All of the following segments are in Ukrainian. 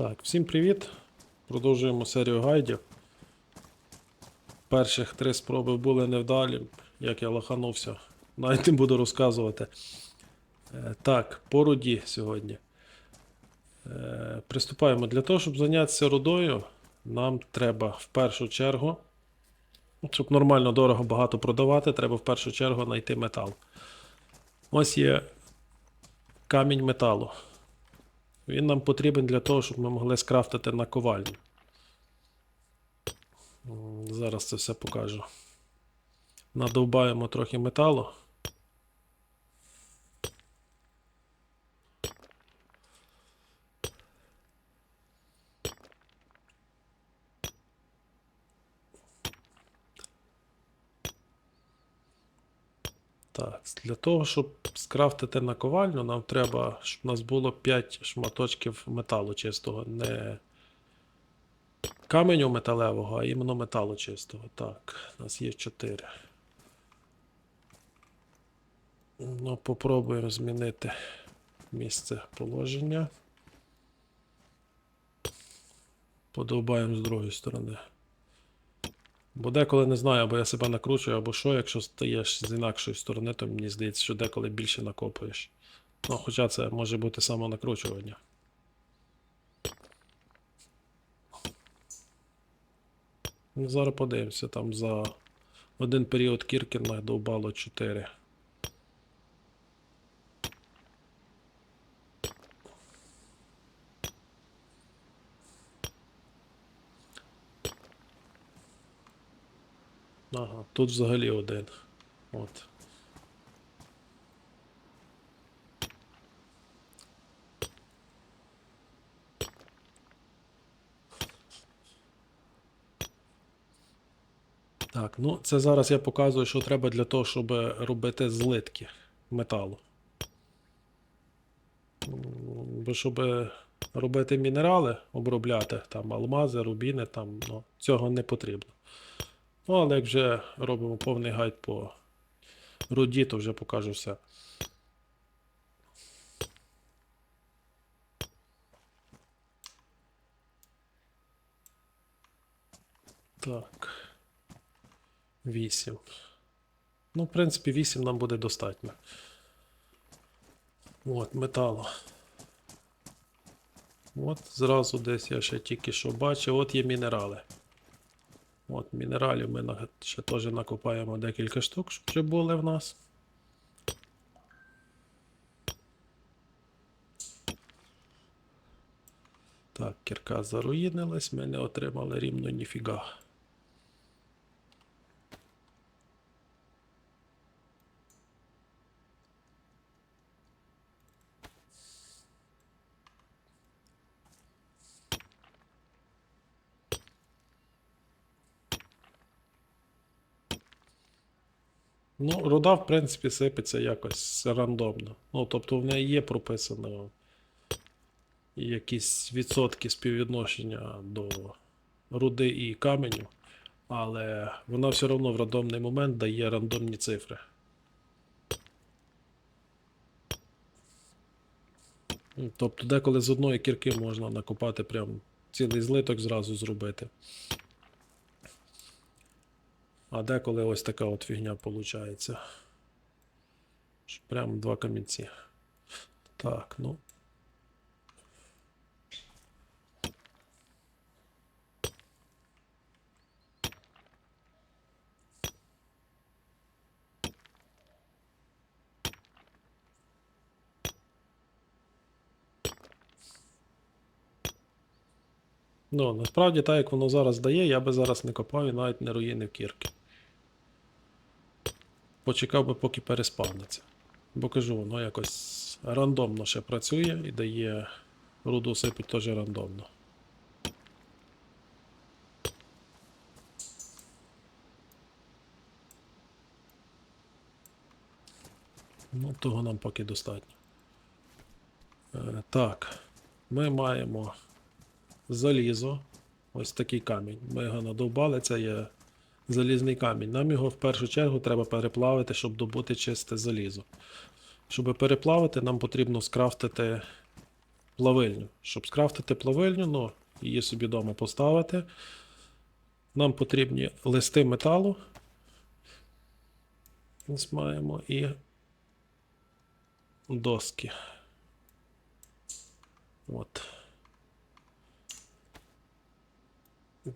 Так, всім привіт. Продовжуємо серію гайдів. Перших три спроби були невдалі, як я лоханувся. Навіть не буду розказувати. Е, Так, по руді сьогодні. Е, Приступаємо. Для того, щоб зайнятися рудою, нам треба в першу чергу, щоб нормально дорого багато продавати, треба в першу чергу знайти метал. Ось є камінь металу. Він нам потрібен для того, щоб ми могли скрафтити наковальню. ковальню. Зараз це все покажу. Надовбаємо трохи металу. Так, для того, щоб скрафтити наковальню, нам треба, щоб у нас було 5 шматочків металу чистого. Не каменю металевого, а іменно металу чистого. Так, у нас є 4. Ну, попробуємо змінити місце положення. Подовбаємо з другої сторони. Бо деколи не знаю, або я себе накручую, або що, якщо стаєш з інакшої сторони, то мені здається, що деколи більше накопуєш. Ну, хоча це може бути самонакручування. Ну, зараз подивимося, там за один період кірки надовбало 4. Ага, тут взагалі один. От. Так, ну це зараз я показую, що треба для того, щоб робити злитки металу. Бо щоб робити мінерали, обробляти там алмази, рубіни, там, ну, цього не потрібно. Ну, але як вже робимо повний гайд по руді, то вже покажу все. Так. 8. Ну, в принципі, 8 нам буде достатньо. От, металу. От, зразу десь я ще тільки що бачив. От є мінерали. От, мінералів ми ще теж накопаємо декілька штук, щоб вже були в нас. Так, кірка заруїнилась, ми не отримали рівно ніфіга. Ну, руда, в принципі, сипеться якось рандомно. Ну, тобто в неї є прописано якісь відсотки співвідношення до руди і каменю, але вона все одно в рандомний момент дає рандомні цифри. Тобто, деколи з одної кірки можна накопати прям цілий злиток зразу зробити. А деколи ось така от фігня виходить. Прям два камінці. Так, ну. Ну, насправді, так як воно зараз дає, я би зараз не копав і навіть не руїнив кірки. Почекав би, поки переспавниться. Бо кажу, воно якось рандомно ще працює і дає руду сипить теж рандомно. Ну, того нам поки достатньо. Е, так, ми маємо залізо. Ось такий камінь. Ми його надовбали, це є залізний камінь. Нам його в першу чергу треба переплавити, щоб добути чисте залізо. Щоб переплавити, нам потрібно скрафтити плавильню. Щоб скрафтити плавильню, ну, її собі вдома поставити. Нам потрібні листи металу. Ось маємо і доски. От.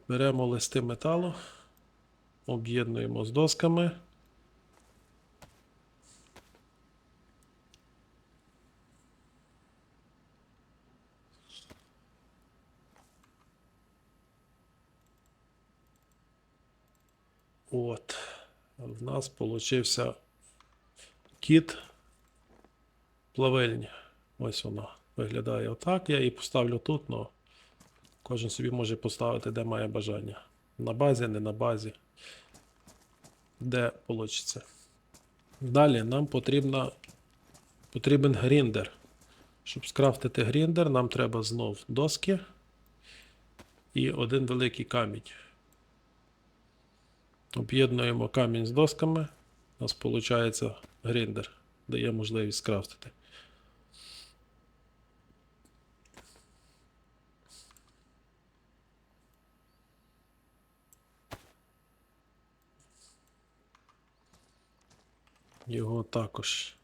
Беремо листи металу, об'єднуємо з досками. От. В нас получився кіт плавильні. Ось вона виглядає отак. Я її поставлю тут, але кожен собі може поставити, де має бажання. На базі, не на базі. Де вийде. Далі нам потрібно, потрібен гріндер. Щоб скрафтити гріндер, нам треба знов доски і один великий камінь. Об'єднуємо камінь з досками. У нас виходить гріндер, дає можливість скрафтити. Його також.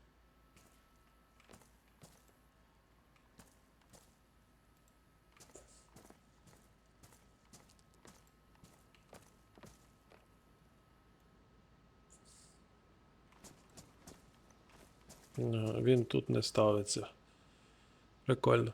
Він тут не ставиться. Прикольно.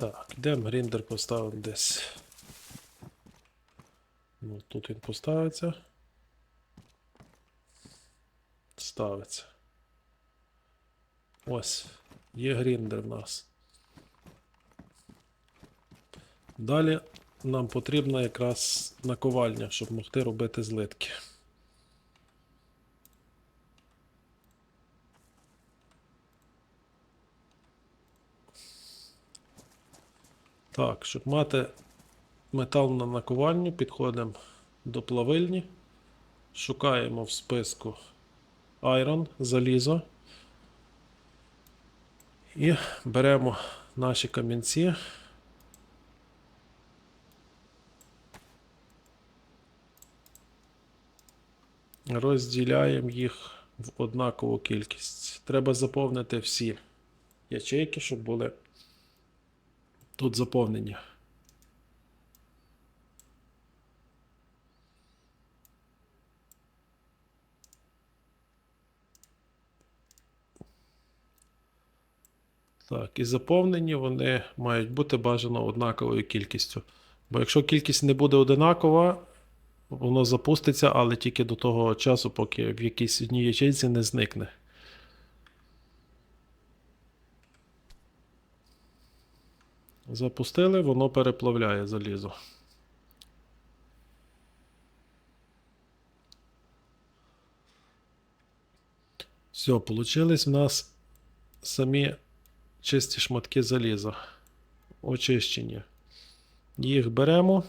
Так, йдемо гріндер поставимо десь. Ну, тут він поставиться. Ставиться. Ось, є гріндер в нас. Далі нам потрібна якраз наковальня, щоб могти робити злитки. Так, щоб мати метал на наковальню, підходимо до плавильні, шукаємо в списку Iron, залізо. І беремо наші камінці. Розділяємо їх в однакову кількість. Треба заповнити всі ячейки, щоб були тут заповнені. Так, і заповнені вони мають бути бажано однаковою кількістю. Бо якщо кількість не буде одинакова, воно запуститься, але тільки до того часу, поки в якійсь одній ячейці не зникне. Запустили, воно переплавляє залізо. Все, получились в нас самі чисті шматки заліза. Очищені. Їх беремо.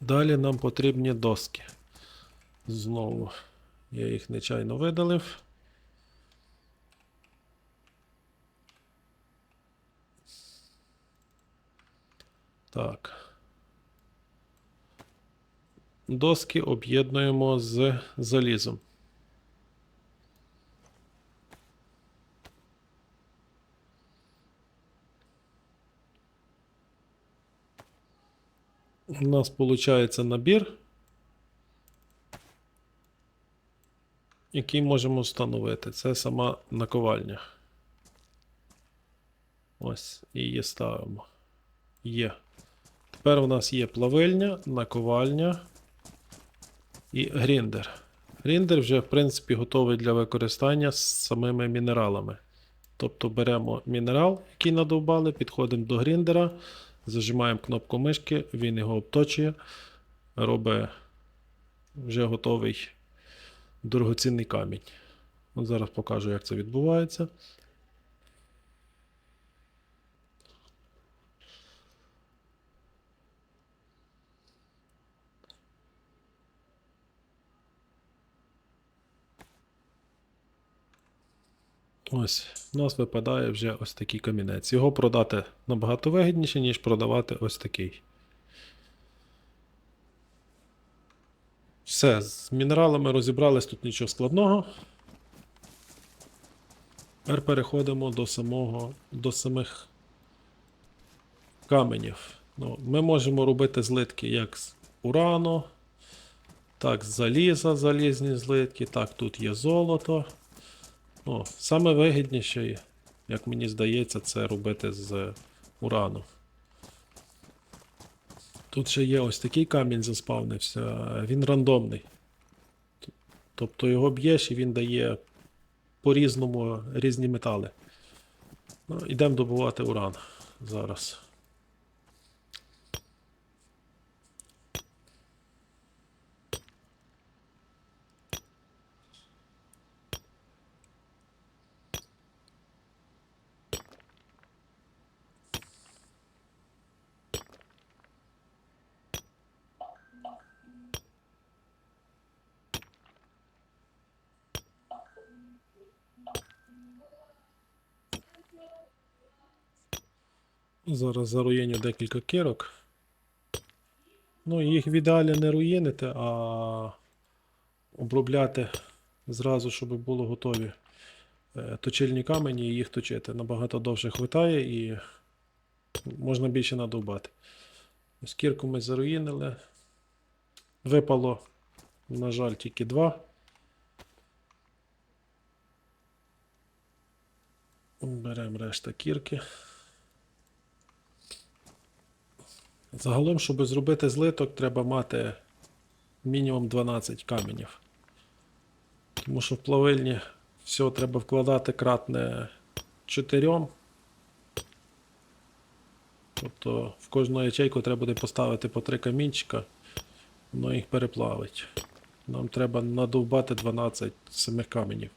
Далі нам потрібні доски. Знову я їх нечайно видалив. Так. доски об'єднуємо з залізом. У нас виходить набір, який можемо встановити. Це сама наковальня. Ось, її ставимо. Є. Тепер у нас є плавильня, наковальня і гріндер. Гріндер вже, в принципі, готовий для використання з самими мінералами. Тобто беремо мінерал, який надовбали, підходимо до гріндера, зажимаємо кнопку мишки, він його обточує, робить вже готовий дорогоцінний камінь. От зараз покажу, як це відбувається. Ось, у нас випадає вже ось такий камінець. Його продати набагато вигідніше, ніж продавати ось такий. Все, з мінералами розібрались, тут нічого складного. Тепер переходимо до самого, до самих каменів. Ну, ми можемо робити злитки як з урану, так з заліза, залізні злитки, так, тут є золото. Ну, саме вигідніше, як мені здається, це робити з урану. Тут ще є ось такий камінь заспавнився, він рандомний. Тобто його б'єш і він дає по-різному різні метали. Ну, ідемо добувати уран зараз. Зараз заруєню декілька кірок. Ну, їх в ідеалі не руїнити, а обробляти зразу, щоб були готові е, точильні камені і їх точити. Набагато довше хватає і можна більше надовбати. Ось кірку ми заруїнили. Випало, на жаль, тільки два. Беремо решта кірки. Загалом, щоб зробити злиток, треба мати мінімум 12 каменів. Тому що в плавильні все треба вкладати кратне 4. Тобто в кожну ячейку треба буде поставити по 3 камінчика, воно їх переплавить. Нам треба надовбати 12 самих каменів.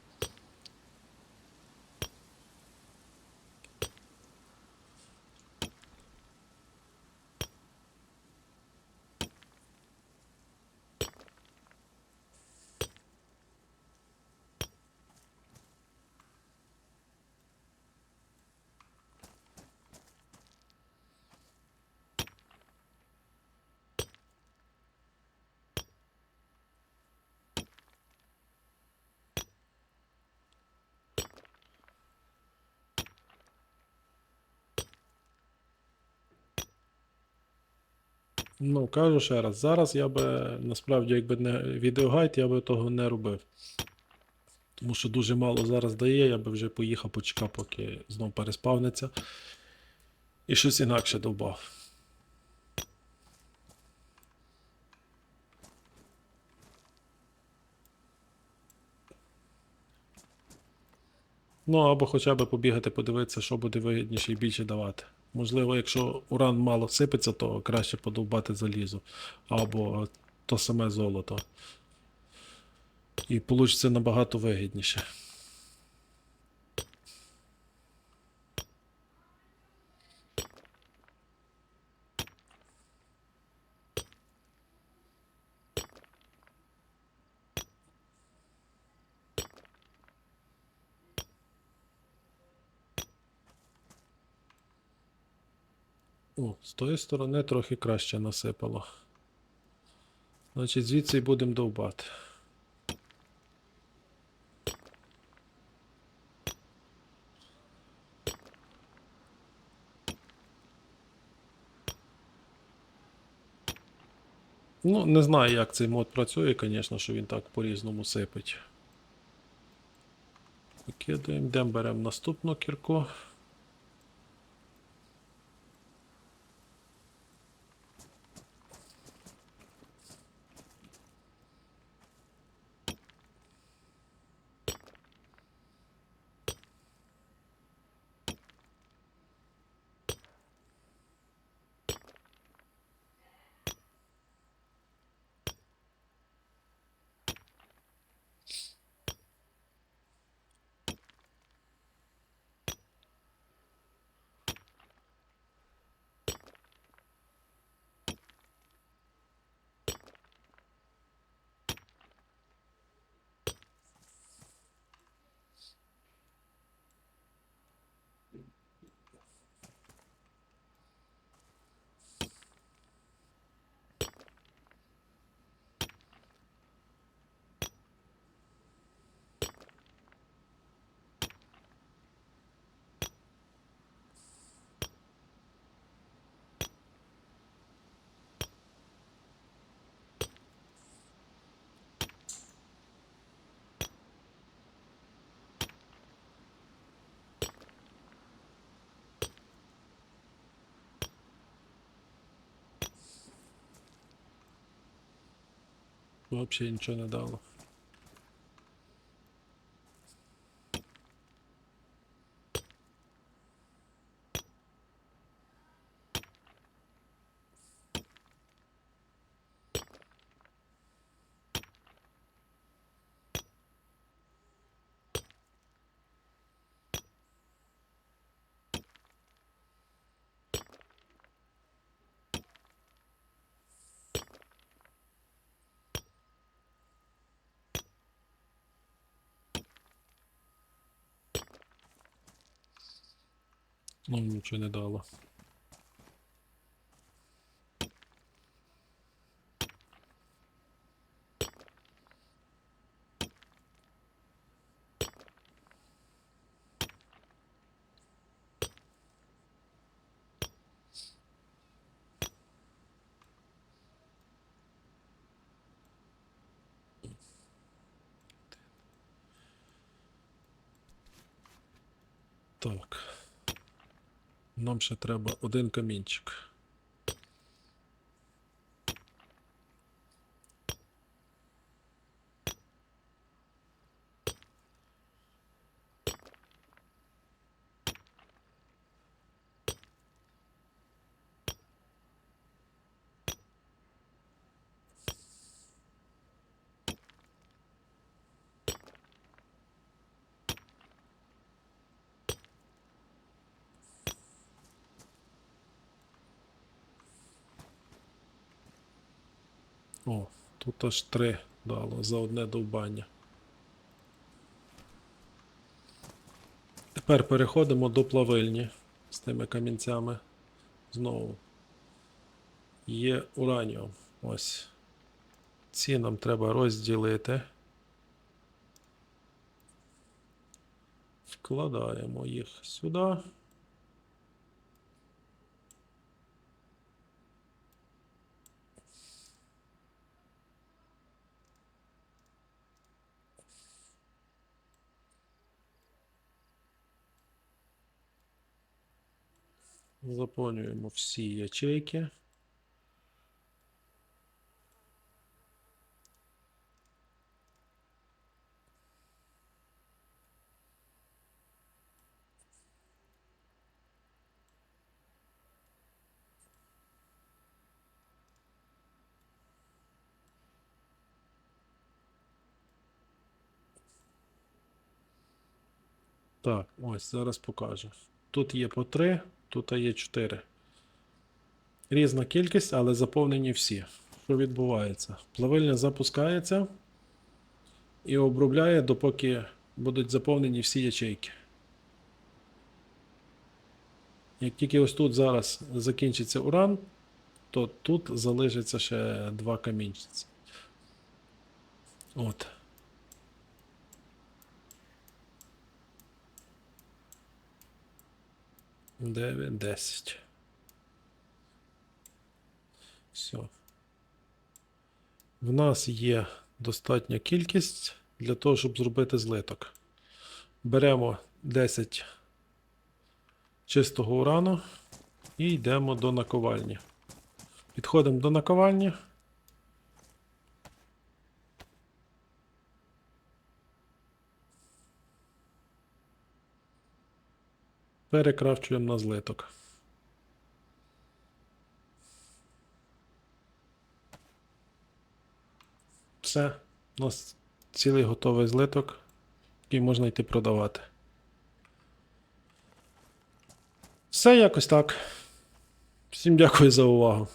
Ну, кажу ще раз, зараз я би насправді, якби не відеогайд, я би того не робив. Тому що дуже мало зараз дає, я би вже поїхав, почекав, поки знов переспавниться. І щось інакше довбав. Ну, або хоча б побігати, подивитися, що буде вигідніше і більше давати. Можливо, якщо уран мало сипеться, то краще подовбати залізо. Або то саме золото. І вийде набагато вигідніше. О, з тої сторони трохи краще насипало. Значить, звідси і будемо довбати. Ну, не знаю, як цей мод працює, звісно, що він так по-різному сипить. Викидаємо, йдемо, беремо наступну кірку. Взагалі нічого не дало. Ну, нічого не дало. Так. Нам ще треба один камінчик. О, тут аж три дало за одне довбання. Тепер переходимо до плавильні з тими камінцями. Знову. Є ураніум. Ось. Ці нам треба розділити. Вкладаємо їх сюди. Заповнюємо всі ячейки. Так, ось зараз покажу. Тут є по 3, тут є 4. Різна кількість, але заповнені всі. Що відбувається? Плавильня запускається і обробляє, допоки будуть заповнені всі ячейки. Як тільки ось тут зараз закінчиться уран, то тут залишиться ще два камінчиці. От. Дев'ять, десять. Все. В нас є достатня кількість для того, щоб зробити злиток. Беремо 10 чистого урану і йдемо до наковальні. Підходимо до наковальні. Перекрафчуємо на злиток. Все. У нас цілий готовий злиток, який можна йти продавати. Все якось так. Всім дякую за увагу.